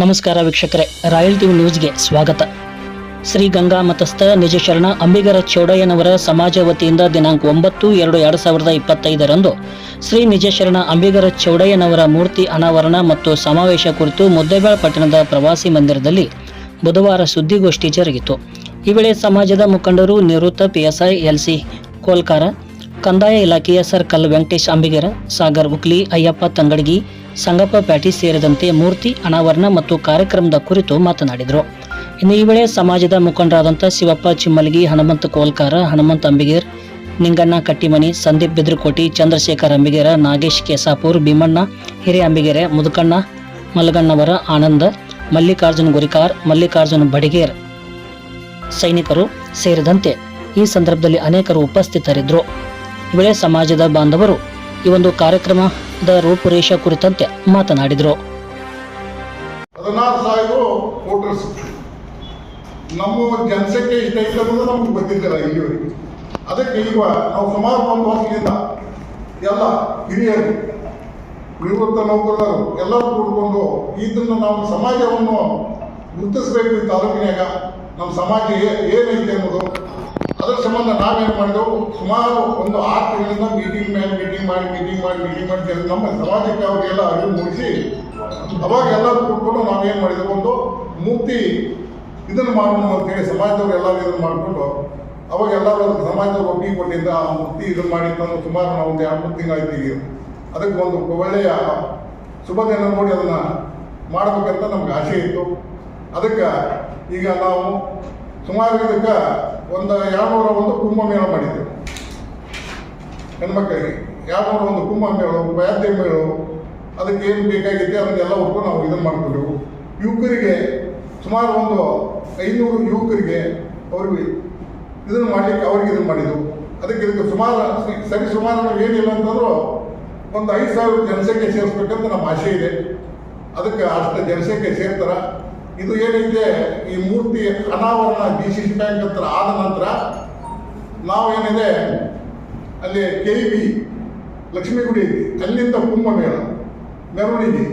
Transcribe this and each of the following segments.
ನಮಸ್ಕಾರ ವೀಕ್ಷಕರೇ, royal TV ನ್ಯೂಸ್ಗೆ ಸ್ವಾಗತ. ಶ್ರೀ ಗಂಗಾ ಮತಸ್ಥ ನಿಜಶರಣ ಅಂಬಿಗರ ಚೌಡಯ್ಯನವರ ಸಮಾಜ ವತಿಯಿಂದ ದಿನಾಂಕ ಒಂಬತ್ತು ಎರಡು ಎರಡು ಸಾವಿರದ ಇಪ್ಪತ್ತೈದರಂದು ಶ್ರೀ ನಿಜಶರಣ ಅಂಬಿಗರ ಚೌಡಯ್ಯನವರ ಮೂರ್ತಿ ಅನಾವರಣ ಮತ್ತು ಸಮಾವೇಶ ಕುರಿತು ಮುದ್ದೇಬಾಳ್ ಪಟ್ಟಣದ ಪ್ರವಾಸಿ ಮಂದಿರದಲ್ಲಿ ಬುಧವಾರ ಸುದ್ದಿಗೋಷ್ಠಿ ಜರುಗಿತು. ಈ ವೇಳೆ ಸಮಾಜದ ಮುಖಂಡರು ನಿವೃತ್ತ ಪಿಎಸ್ಐ ಎಲ್ಸಿ ಕೋಲ್ಕಾರ, ಕಂದಾಯ ಇಲಾಖೆಯ ಸರ್ಕಲ್ ವೆಂಕಟೇಶ್ ಅಂಬಿಗರ, ಸಾಗರ್ ಉಕ್ಲಿ, ಅಯ್ಯಪ್ಪ ತಂಗಡಗಿ ಸಂಗಪ್ಪ ಪ್ಯಾಟಿ ಸೇರಿದಂತೆ ಮೂರ್ತಿ, ಅನಾವರಣ ಮತ್ತು ಕಾರ್ಯಕ್ರಮದ ಕುರಿತು ಮಾತನಾಡಿದರು. ಇನ್ನು ಈ ವೇಳೆ ಸಮಾಜದ ಮುಖಂಡರಾದಂಥ ಶಿವಪ್ಪ ಚಿಮ್ಮಲಗಿ, ಹನುಮಂತ ಕೋಲ್ಕಾರ, ಹನುಮಂತ ಅಂಬಿಗೇರ್, ನಿಂಗಣ್ಣ ಕಟ್ಟಿಮನಿ, ಸಂದೀಪ್ ಬಿದ್ರಕೋಟಿ, ಚಂದ್ರಶೇಖರ್ ಅಂಬಿಗೇರ, ನಾಗೇಶ್ ಕೇಸಾಪುರ್, ಭೀಮಣ್ಣ, ಹಿರಿಯ ಅಂಬಿಗೆರೆ, ಮುದುಕಣ್ಣ ಮಲ್ಲಗಣ್ಣವರ ಆನಂದ, ಮಲ್ಲಿಕಾರ್ಜುನ್ ಗುರಿಕಾರ್, ಮಲ್ಲಿಕಾರ್ಜುನ್ ಬಡಿಗೇರ್ ಸೈನಿಕರು ಸೇರಿದಂತೆ ಈ ಸಂದರ್ಭದಲ್ಲಿ ಅನೇಕರು ಉಪಸ್ಥಿತರಿದ್ದರು. ಈ ಸಮಾಜದ ಬಾಂಧವರು ಈ ಒಂದು ಕಾರ್ಯಕ್ರಮದ ರೂಪುರೇಷ ಕುರಿತಂತೆ ಮಾತನಾಡಿದರು. ಹದಿನಾರು ಸಾವಿರ ವೋಟರ್ಸ್. ನಮ್ಮ ಜನಸಂಖ್ಯೆ ಇಷ್ಟ ಅನ್ನೋದು ನಮ್ಗೆ ಗೊತ್ತಿದ್ದಿಲ್ಲ ಇಲ್ಲಿವರೆಗೆ. ಅದಕ್ಕೆ ಈಗ ನಾವು ಸುಮಾರು ಒಂದು ವರ್ಷದಿಂದ ಎಲ್ಲ ಹಿರಿಯರು, ನಿವೃತ್ತ ನೌಕರರು ಎಲ್ಲರೂ ಕೂಡಿಕೊಂಡು ಇದನ್ನು ನಾವು ಸಮಾಜವನ್ನು ಗುರುತಿಸ್ಬೇಕು ಈ ತಾಲೂಕಿನಾಗ ನಮ್ಮ ಸಮಾಜ ಏನೈತೆ ಅನ್ನೋದು ಅದರ ಸಂಬಂಧ ನಾವೇನು ಮಾಡಿದೆವು? ಸುಮಾರು ಒಂದು ಆರು ತಿಂಗಳಿಂದ ಮೀಟಿಂಗ್ ಮೇಲೆ ಮೀಟಿಂಗ್ ಮಾಡಿ ಮೀಟಿಂಗ್ ಮಾಡಿ ಮೀಟಿಂಗ್ ಮಾಡಿ ನಮ್ಮ ಸಮಾಜಕ್ಕೆ ಅವರಿಗೆಲ್ಲ ಅರಿವು ಮೂಡಿಸಿ, ಅವಾಗ ಎಲ್ಲರೂ ಕೂತ್ಕೊಂಡು ನಾವೇನು ಮಾಡಿದೆವು? ಒಂದು ಮುಕ್ತಿ ಇದನ್ನು ಮಾಡೋಣ ಅಂತೇಳಿ ಸಮಾಜದವ್ರು ಎಲ್ಲರೂ ಇದನ್ನು ಮಾಡಿಕೊಂಡು, ಅವಾಗ ಎಲ್ಲರೂ ಸಮಾಜದ ಸಮಾಜದವ್ರು ಒಪ್ಪಿಗೆ ಕೊಟ್ಟಿದ್ದ ಆ ಮುಕ್ತಿ ಇದನ್ನು ಮಾಡಿ ತಂದು ಸುಮಾರು ನಾವು ಒಂದು ಎರಡು ಮೂರು ತಿಂಗಳಾಯ್ತೀವಿ ಅದಕ್ಕೆ ಒಂದು ಒಳ್ಳೆಯ ಶುಭ ದಿನ ನೋಡಿ ಅದನ್ನು ಮಾಡಬೇಕಂತ ನಮ್ಗೆ ಆಸೆ ಇತ್ತು. ಅದಕ್ಕೆ ಈಗ ನಾವು ಸುಮಾರು ಇದಕ್ಕೆ ಒಂದು ಎರಡುನೂರ ಒಂದು ಕುಂಭಮೇಳ ಮಾಡಿದ್ದೆವು ಹೆಣ್ಮಕ್ಳಿಗೆ ಎರಡುನೂರ ಒಂದು ಕುಂಭಮೇಳ ವಾದ್ಯ ಮೇಳು, ಅದಕ್ಕೆ ಏನು ಬೇಕಾಗಿತ್ತು ಅದನ್ನೆಲ್ಲ ಒಟ್ಟು ನಾವು ಇದನ್ನು ಮಾಡ್ಕೊಂಡೆವು ಯುವಕರಿಗೆ ಸುಮಾರು ಒಂದು ಐನೂರು ಯುವಕರಿಗೆ ಅವ್ರಿಗೆ ಇದನ್ನು ಮಾಡಲಿಕ್ಕೆ ಅವ್ರಿಗೆ ಇದನ್ನು ಮಾಡಿದ್ದೆವು ಅದಕ್ಕೆ ಇದಕ್ಕೆ ಸುಮಾರು ಸರಿ ಸುಮಾರು ನಾವು ಏನಿಲ್ಲ ಅಂತಂದ್ರೂ ಒಂದು ಐದು ಸಾವಿರ ಜನಸಂಖ್ಯೆ ಸೇರಿಸ್ಬೇಕಂತ ನಮ್ಮ ಆಸೆ ಇದೆ. ಅದಕ್ಕೆ ಅಷ್ಟು ಜನಸಂಖ್ಯೆ ಸೇರ್ತಾರ. ಇದು ಏನಿದೆ, ಈ ಮೂರ್ತಿ ಅನಾವರಣ ಡಿ ಸಿ ಬ್ಯಾಂಕ್ ಹತ್ರ ಆದ ನಂತರ ನಾವೇನಿದೆ, ಅಲ್ಲಿ ಕೆ ಬಿ ಲಕ್ಷ್ಮೀಗುಡಿ ಅಲ್ಲಿಂದ ಕುಂಭಮೇಳ, ಮೆರವಣಿಗೆ,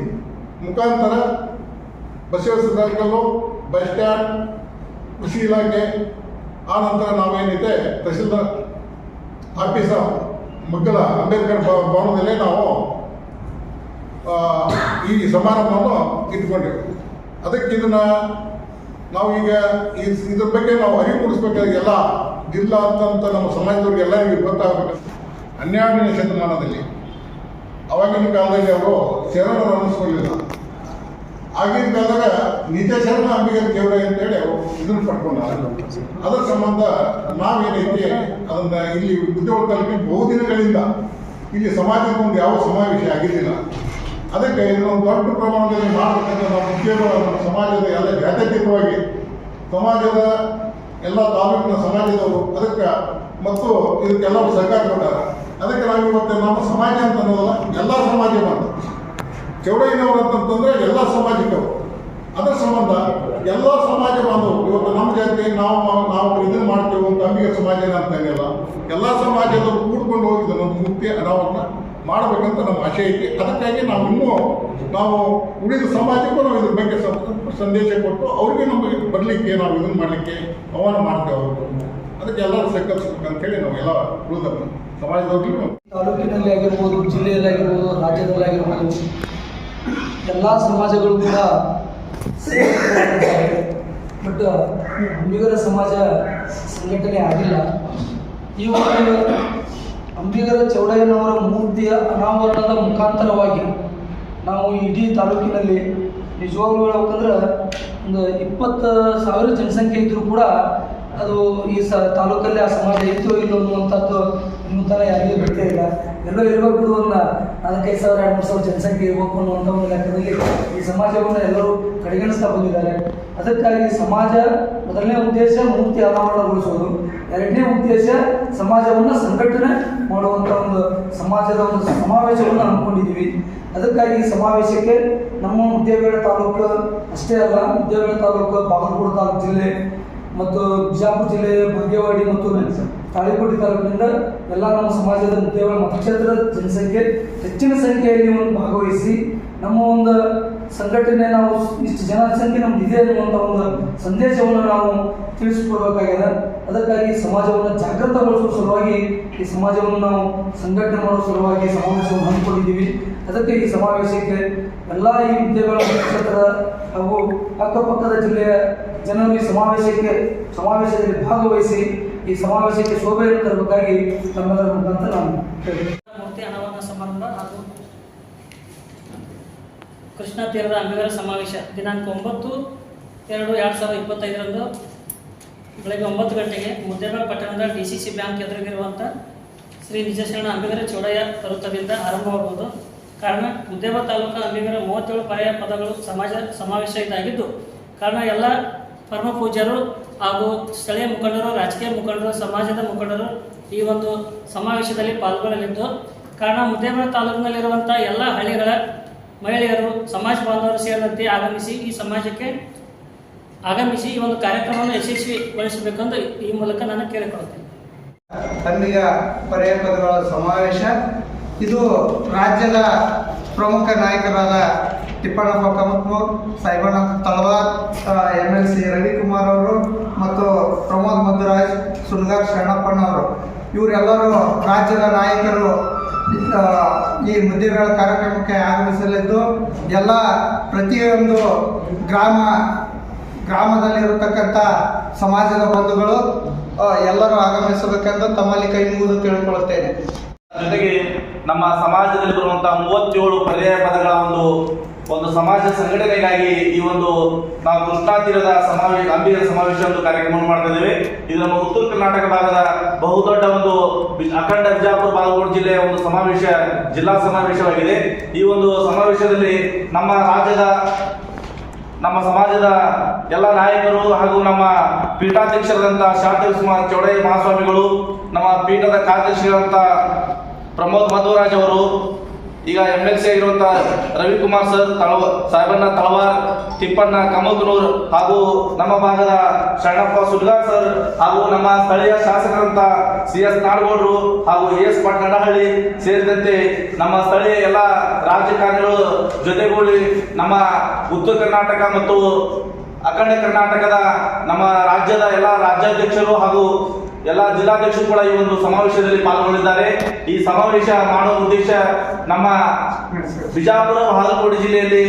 ಮುಖಾಂತರ ಬಸವೇಶ್ವರ ಸರ್ಕಲ್ಲು ಬಸ್ ಸ್ಟ್ಯಾಂಡ್ ಕೃಷಿ ಇಲಾಖೆ, ಆ ನಂತರ ನಾವೇನಿದೆ, ತಹಸೀಲ್ದಾರ್ ಆಫೀಸ, ಮಕ್ಕಳ ಅಂಬೇಡ್ಕರ್ ಭವ- ಭವನದಲ್ಲೇ ನಾವು ಈ ಸಮಾರಂಭವನ್ನು ಇಟ್ಕೊಂಡೆವು ಅದಕ್ಕೆ ಇದನ್ನ ನಾವು ಈಗ ಈ ಇದ್ರ ಬಗ್ಗೆ ನಾವು ಅರಿವು ಮೂಡಿಸ್ಬೇಕಾದ್ರೆ ಎಲ್ಲ ಜಿಲ್ಲಾ ಅಂತ ನಮ್ಮ ಸಮಾಜದವ್ರಿಗೆ ಎಲ್ಲರಿಗೂ ಗೊತ್ತಾಗಬೇಕು. ಹನ್ನೆರಡನೇ ಶತಮಾನದಲ್ಲಿ ಅವಾಗಿನ ಕಾಲದಲ್ಲಿ ಅವರು ಶರಣರು ಅನ್ನಿಸ್ಕೊಳ್ಳಿಲ್ಲ ಆಗಿನ ಕಾಲದಾಗ ನಿಜ ಶರಣ ಅಂಬಿಗರ ದೇವರ ಅಂತೇಳಿ ಅವರು ಇದನ್ನು ಪಡ್ಕೊಂಡ ಅದರ ಸಂಬಂಧ ನಾವೇನೈತಿ ಅದನ್ನ ಇಲ್ಲಿ ಉದ್ಯೋಗ ತಲುಪಿ ಬಹುದಿನಗಳಿಂದ ಇಲ್ಲಿ ಸಮಾಜಕ್ಕೆ ಒಂದು ಯಾವ ಸಮಾವೇಶ ಆಗಿರಲಿಲ್ಲ. ಅದಕ್ಕೆ ಇದನ್ನು ದೊಡ್ಡ ಪ್ರಮಾಣದಲ್ಲಿ ಮಾಡತಕ್ಕಂಥ ನಮ್ಮ ನಮ್ಮ ಸಮಾಜದ ಎಲ್ಲ ಜಾತ್ಯತೀತವಾಗಿ ಸಮಾಜದ ಎಲ್ಲ ತಾಲೂಕಿನ ಸಮಾಜದವರು, ಅದಕ್ಕೆ ಮತ್ತು ಇದಕ್ಕೆಲ್ಲರೂ ಸಹಕಾರ ಕೊಟ್ಟಾರ. ಅದಕ್ಕೆ ನಾವು ಇವತ್ತು ನಮ್ಮ ಸಮಾಜ ಅಂತ ಅನ್ನೋದಲ್ಲ ಎಲ್ಲ ಸಮಾಜ ಬಂತು ಚೌಡಯ್ಯನವರು ಅಂತಂತಂದ್ರೆ ಎಲ್ಲ ಸಮಾಜಿಕರು ಅದರ ಸಂಬಂಧ ಎಲ್ಲ ಸಮಾಜ ಬಾಂಧವರು ಇವತ್ತು ನಮ್ಮ ಜಾತಿ, ನಾವು ನಾವು ಇದನ್ನ ಮಾಡ್ತೇವೆ ಅಂತ ಅಂಬಿಗೆ ಸಮಾಜ ಅಂತಂಗಿಲ್ಲ, ಎಲ್ಲ ಸಮಾಜದವರು ಕೂಡ್ಕೊಂಡು ಹೋಗಿದ ನಮ್ಮ ಮುಖ್ಯ ಅನಾವರಣ. ಮಾಡಬೇಕಂತ ನಮ್ಮ ಆಶೆ ಐತಿ. ಅದಕ್ಕಾಗಿ ನಾವು ಇನ್ನೂ ನಾವು ಉಳಿದ ಸಮಾಜಕ್ಕೂ ನಾವು ಇದ್ರ ಬಗ್ಗೆ ಸಂದೇಶ ಕೊಟ್ಟು ಅವ್ರಿಗೆ ನಮಗೆ ಬರಲಿಕ್ಕೆ ನಾವು ಇದನ್ನು ಮಾಡಲಿಕ್ಕೆ ಆಹ್ವಾನ ಮಾಡ್ತೇವೆ ಅವರು. ಅದಕ್ಕೆ ಎಲ್ಲರೂ ಸಹಕರಿಸ್ಬೇಕಂತೇಳಿ ನಾವು ಎಲ್ಲ ಉಳಿದ ಸಮಾಜದವ್ರಿಗೂ ತಾಲೂಕಿನಲ್ಲಿ ಆಗಿರ್ಬೋದು, ಜಿಲ್ಲೆಯಲ್ಲಿ ಆಗಿರ್ಬೋದು, ರಾಜ್ಯದಲ್ಲಿ ಆಗಿರ್ಬೋದು, ಎಲ್ಲ ಸಮಾಜಗಳು ಕೂಡ ಬಟ್ ಸಮಾಜ ಸಂಘಟನೆ ಆಗಿಲ್ಲ. ಈ ಒಂದು ಅಂಬಿಗರ ಚೌಡಯ್ಯನವರ ಮೂರ್ತಿಯ ಅನಾವರಣದ ಮುಖಾಂತರವಾಗಿ ನಾವು ಇಡೀ ತಾಲೂಕಿನಲ್ಲಿ ನಿಜವಾಗ್ಲೂ ಹೇಳ್ಬೇಕಂದ್ರೆ ಒಂದು ಇಪ್ಪತ್ತು ಸಾವಿರ ಜನಸಂಖ್ಯೆ ಇದ್ದರೂ ಕೂಡ ಅದು ಈ ಸ ತಾಲೂಕಲ್ಲಿ ಆ ಸಮಾಜ ಇತ್ತು ಇಲ್ಲ ಅನ್ನುವಂಥದ್ದು ನಿಮ್ಮ ಥರ ಯಾರಿಗೂ ಬಿಡ್ತಾ ಇಲ್ಲ. ಎಲ್ಲೋ ಇರಬೇಕು ಒಂದು ನಾಲ್ಕೈದು ಸಾವಿರ, ಎರಡು ಮೂರು ಸಾವಿರ ಜನಸಂಖ್ಯೆ ಇರಬೇಕು ಅನ್ನುವಂಥ ಒಂದು ಲೆಕ್ಕದಲ್ಲಿ ಈ ಸಮಾಜವನ್ನು ಎಲ್ಲರೂ ಕಡೆಗಣಿಸ್ತಾ ಬಂದಿದ್ದಾರೆ. ಅದಕ್ಕಾಗಿ ಸಮಾಜ ಮೊದಲನೇ ಉದ್ದೇಶ ಮೂರ್ತಿ ಅನಾವರಣಗೊಳಿಸುವುದು ಎರಡನೇ ಉದ್ದೇಶ ಸಮಾಜವನ್ನು ಸಂಘಟನೆ ಮಾಡುವಂಥ ಒಂದು ಸಮಾಜದ ಒಂದು ಸಮಾವೇಶವನ್ನು ಹಮ್ಮಿಕೊಂಡಿದ್ದೀವಿ. ಅದಕ್ಕಾಗಿ ಈ ಸಮಾವೇಶಕ್ಕೆ ನಮ್ಮ ಉದ್ಯೋಗಗಳ ತಾಲೂಕು ಅಷ್ಟೇ ಅಲ್ಲ ಉದ್ಯೋಗಗಳ ತಾಲೂಕು ಬಾಗಲಕೋಟೆ ತಾಲೂಕು ಜಿಲ್ಲೆ ಮತ್ತು ಬಿಜಾಪುರ ಜಿಲ್ಲೆಯ ಭಾಗ್ಯವಾಡಿ ಮತ್ತು ತಾಳಿಕೋಟೆ ತಾಲೂಕಿನಿಂದ ಎಲ್ಲ ನಮ್ಮ ಸಮಾಜದ ಮುದ್ದೇಬೇಡ ಮತಕ್ಷೇತ್ರದ ಜನಸಂಖ್ಯೆ, ಹೆಚ್ಚಿನ ಸಂಖ್ಯೆಯಲ್ಲಿ ಒಂದು ಭಾಗವಹಿಸಿ ನಮ್ಮ ಒಂದು ಸಂಘಟನೆ ನಾವು ಇಷ್ಟು ಜನಸಂಖ್ಯೆ ನಮ್ದು ಇದೆ ಅನ್ನುವಂಥ ಒಂದು ಸಂದೇಶವನ್ನು ನಾವು ತಿಳಿಸ್ಕೊಡ್ಬೇಕಾಗಿದೆ. ಅದಕ್ಕಾಗಿ ಸಮಾಜವನ್ನು ಜಾಗೃತಗೊಳಿಸುವ ಸಲುವಾಗಿ ಈ ಸಮಾಜವನ್ನು ನಾವು ಸಂಘಟನೆ ಮಾಡುವ ಸಲುವಾಗಿ ಸಮಾವೇಶವನ್ನು ಹಮ್ಮಿಕೊಂಡಿದ್ದೀವಿ. ಅದಕ್ಕೆ ಈ ಸಮಾವೇಶಕ್ಕೆ ಎಲ್ಲ ಈ ಹುದ್ದೆಗಳ ಕ್ಷೇತ್ರದ ಹಾಗೂ ಅಕ್ಕಪಕ್ಕದ ಜಿಲ್ಲೆಯ ಜನರು ಈ ಸಮಾವೇಶಕ್ಕೆ, ಸಮಾವೇಶದಲ್ಲಿ ಭಾಗವಹಿಸಿ ಈ ಸಮಾವೇಶಕ್ಕೆ ಶೋಭೆಯನ್ನು ತರಬೇಕಾಗಿ ತಮ್ಮೆಲ್ಲರ ಮುಖಾಂತರ ನಾನು ಮೂರ್ತಿ ಅನಾವರಣ ಸಮಾರಂಭ ಹಾಗೂ ಕೃಷ್ಣ ತೀರದ ಅಂಬೇಗರ ಸಮಾವೇಶ ದಿನಾಂಕ ಒಂಬತ್ತು ಎರಡು ಎರಡು ಸಾವಿರದ ಇಪ್ಪತ್ತೈದರಂದು ಬೆಳಗ್ಗೆ ಒಂಬತ್ತು ಗಂಟೆಗೆ ಮುದ್ದೇಬೇಳ ಪಟ್ಟಣದ ಡಿ ಸಿ ಸಿ ಬ್ಯಾಂಕ್ ಎದುರಿಗಿರುವಂಥ ಶ್ರೀ ನಿಜಶರಣ ಅಂಬಿಗರ ಚೌಡಯ್ಯ ವೃತ್ತದಿಂದ ಆರಂಭವಾಗುವುದು. ಕಾರಣ ಮುದ್ದೇಬೇಳ ತಾಲೂಕು ಅಂಬಿಗರ ಮೂವತ್ತೇಳು ಪರ್ಯಾಯ ಪದಗಳು ಸಮಾಜ, ಸಮಾವೇಶ ಇದಾಗಿದ್ದು, ಕಾರಣ ಎಲ್ಲ ಪರಮ ಪೂಜ್ಯರು ಹಾಗೂ ಸ್ಥಳೀಯ ಮುಖಂಡರು, ರಾಜಕೀಯ ಮುಖಂಡರು, ಸಮಾಜದ ಮುಖಂಡರು ಈ ಒಂದು ಸಮಾವೇಶದಲ್ಲಿ ಪಾಲ್ಗೊಳ್ಳಲಿದ್ದು, ಕಾರಣ ಮುದ್ದೇಮನ ತಾಲೂಕಿನಲ್ಲಿರುವಂಥ ಎಲ್ಲ ಹಳ್ಳಿಗಳ ಮಹಿಳೆಯರು, ಸಮಾಜ ಬಾಂಧವರು ಸೇರಿದಂತೆ ಆಗಮಿಸಿ ಈ ಸಮಾಜಕ್ಕೆ ಆಗಮಿಸಿ ಈ ಒಂದು ಕಾರ್ಯಕ್ರಮವನ್ನು ಯಶಸ್ವಿಗೊಳಿಸಬೇಕೆಂದು ಈ ಮೂಲಕ ನಾನು ಕೇಳಿಕೊಳ್ಳುತ್ತೇನೆ. ಸಮಾವೇಶ. ಇದು ರಾಜ್ಯದ ಪ್ರಮುಖ ನಾಯಕರಾದ Tippannappa ಕಮತ್ಮು Saibanna Talawar M L C Ravikumar ಅವರು ಮತ್ತು ಪ್ರಮೋದ್ ಮಧುರಾಜ್ ಶರಣಪ್ಪಣ್ಣ ಅವರು. ಇವರೆಲ್ಲರೂ ರಾಜ್ಯದ ನಾಯಕರು ಈ ಮುದ್ದೆಗಳ ಕಾರ್ಯಕ್ರಮಕ್ಕೆ ಆಗಮಿಸಲಿದ್ದು, ಎಲ್ಲ ಪ್ರತಿಯೊಂದು ಗ್ರಾಮ, ಗ್ರಾಮದಲ್ಲಿರತಕ್ಕಂಥ ಸಮಾಜದ ಬಂಧುಗಳು ಎಲ್ಲರೂ ಆಗಮಿಸಬೇಕೆಂದು ತಮ್ಮಲ್ಲಿ ಕೈ ಮುಗಿದು ಕೇಳಿಕೊಳ್ಳುತ್ತೇನೆ. ಜೊತೆಗೆ ನಮ್ಮ ಸಮಾಜದಲ್ಲಿ ಬರುವಂತಹ ಮೂವತ್ತೇಳು ಪರ್ಯಾಯ ಪದಗಳ ಒಂದು ಒಂದು ಸಮಾಜ ಸಂಘಟನೆಗಾಗಿ ಈ ಒಂದು ನಾವು ಕೃಷ್ಣಾ ತೀರದ ಸಮಾವೇಶ ಅಂಬಿಗರ ಸಮಾವೇಶ ಒಂದು ಕಾರ್ಯಕ್ರಮವನ್ನು ಮಾಡ್ತಾ ಇದ್ದೇವೆ. ಇದು ನಮ್ಮ ಉತ್ತರ ಕರ್ನಾಟಕ ಭಾಗದ ಬಹುದೊಡ್ಡ ಒಂದು ಅಖಂಡ ಬಿಜಾಪುರ, ಬಾಗಲಕೋಟೆ ಜಿಲ್ಲೆಯ ಒಂದು ಸಮಾವೇಶ, ಜಿಲ್ಲಾ ಸಮಾವೇಶವಾಗಿದೆ. ಈ ಒಂದು ಸಮಾವೇಶದಲ್ಲಿ ನಮ್ಮ ರಾಜ್ಯದ, ನಮ್ಮ ಸಮಾಜದ ಎಲ್ಲ ನಾಯಕರು ಹಾಗೂ ನಮ್ಮ ಪೀಠಾಧ್ಯಕ್ಷರಾದಂತಹ ಶಾಂತಿ ಚೌಡಯ್ಯ ಮಹಾಸ್ವಾಮಿಗಳು, ನಮ್ಮ ಪೀಠದ ಕಾರ್ಯದರ್ಶಿಗಳಂತ ಪ್ರಮೋದ್ ಮಧ್ವರಾಜ್ ಅವರು ಈಗ ಎಂ ಎಲ್ ಸಿ ಆಗಿರುವಂತಹ ರವಿಕುಮಾರ್ ಸರ್ ತಳವ, ಸಾಹೇಬಣ್ಣ ತಳವಾರ್, ತಿಪ್ಪಣ್ಣ ಕಮಲ್ಕನೂರ್ ಹಾಗೂ ನಮ್ಮ ಭಾಗದ ಶರಣಪ್ಪ ಸುಲ್ಗಾರ್ ಸರ್ ಹಾಗೂ ನಮ್ಮ ಸ್ಥಳೀಯ ಶಾಸಕರಂತ ಸಿ ಎಸ್ ನಾಡಗೌಡರು ಹಾಗೂ ಎ ಎಸ್ ಪಟ್ನಡಹಳ್ಳಿ ಸೇರಿದಂತೆ ನಮ್ಮ ಸ್ಥಳೀಯ ಎಲ್ಲ ರಾಜಕಾರಣಿಗಳು ಜೊತೆಗೂಡಿ ನಮ್ಮ ಉತ್ತರ ಕರ್ನಾಟಕ ಮತ್ತು ಅಖಂಡ ಕರ್ನಾಟಕದ ನಮ್ಮ ರಾಜ್ಯದ ಎಲ್ಲ ರಾಜ್ಯಾಧ್ಯಕ್ಷರು ಹಾಗೂ ಎಲ್ಲ ಜಿಲ್ಲಾಧ್ಯಕ್ಷರು ಕೂಡ ಈ ಒಂದು ಸಮಾವೇಶದಲ್ಲಿ ಪಾಲ್ಗೊಂಡಿದ್ದಾರೆ. ಈ ಸಮಾವೇಶ ಮಾಡುವ ಉದ್ದೇಶ ನಮ್ಮ ಬಿಜಾಪುರ ಬಾಗಲಕೋಟೆ ಜಿಲ್ಲೆಯಲ್ಲಿ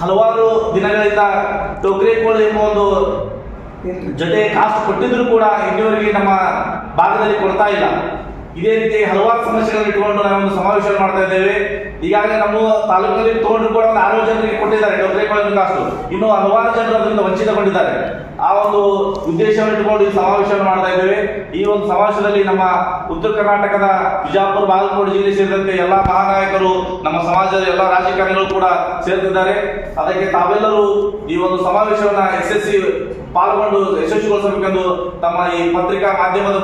ಹಲವಾರು ದಿನಗಳಿಂದ ಟೋಕ್ರೇಕೋಳಿ ಎಂಬ ಒಂದು ಜೊತೆ ಕಾಸ್ಟ್ ಕೊಟ್ಟಿದ್ರು ಕೂಡ ಇನ್ನುವರೆಗೆ ನಮ್ಮ ಭಾಗದಲ್ಲಿ ಕೊಡ್ತಾ ಇಲ್ಲ. ಇದೇ ರೀತಿ ಹಲವಾರು ಸಮಸ್ಯೆಗಳನ್ನು ಇಟ್ಕೊಂಡು ಒಂದು ಸಮಾವೇಶ ಮಾಡ್ತಾ ಇದ್ದೇವೆ. ಈಗಾಗಲೇ ನಮ್ಮ ತಾಲೂಕಿನಲ್ಲಿ ತಗೊಂಡು ಕೂಡ ಆರು ಜನರಿಗೆ ಕೊಟ್ಟಿದ್ದಾರೆ ಡೊಬ್ರೇಕಾಳು ಕಾಸು ಇನ್ನು ಹಲವಾರು ಜನರು ಅದರಿಂದ ವಂಚಿತಗೊಂಡಿದ್ದಾರೆ. ಆ ಒಂದು ಉದ್ದೇಶವನ್ನು ಇಟ್ಟುಕೊಂಡು ಈ ಸಮಾವೇಶವನ್ನು ಮಾಡ್ತಾ ಇದ್ದೇವೆ. ಈ ಒಂದು ಸಮಾವೇಶದಲ್ಲಿ ನಮ್ಮ ಉತ್ತರ ಕರ್ನಾಟಕದ ಬಿಜಾಪುರ, ಬಾಗಲಕೋಟೆ ಜಿಲ್ಲೆ ಸೇರಿದಂತೆ ಎಲ್ಲ ಮಹಾನಾಯಕರು, ನಮ್ಮ ಸಮಾಜದ ಎಲ್ಲ ರಾಜಕಾರಣಿಗಳು ಕೂಡ ಸೇರ್ತಿದ್ದಾರೆ. ಅದಕ್ಕೆ ತಾವೆಲ್ಲರೂ ಈ ಒಂದು ಸಮಾವೇಶವನ್ನ ಯಶಸ್ವಿ ಪಾಲ್ಗೊಂಡು ಯಶಸ್ವಿಗೊಳಿಸಬೇಕೆಂದು ತಮ್ಮ ಈ ಪತ್ರಿಕಾ ಮಾಧ್ಯಮದ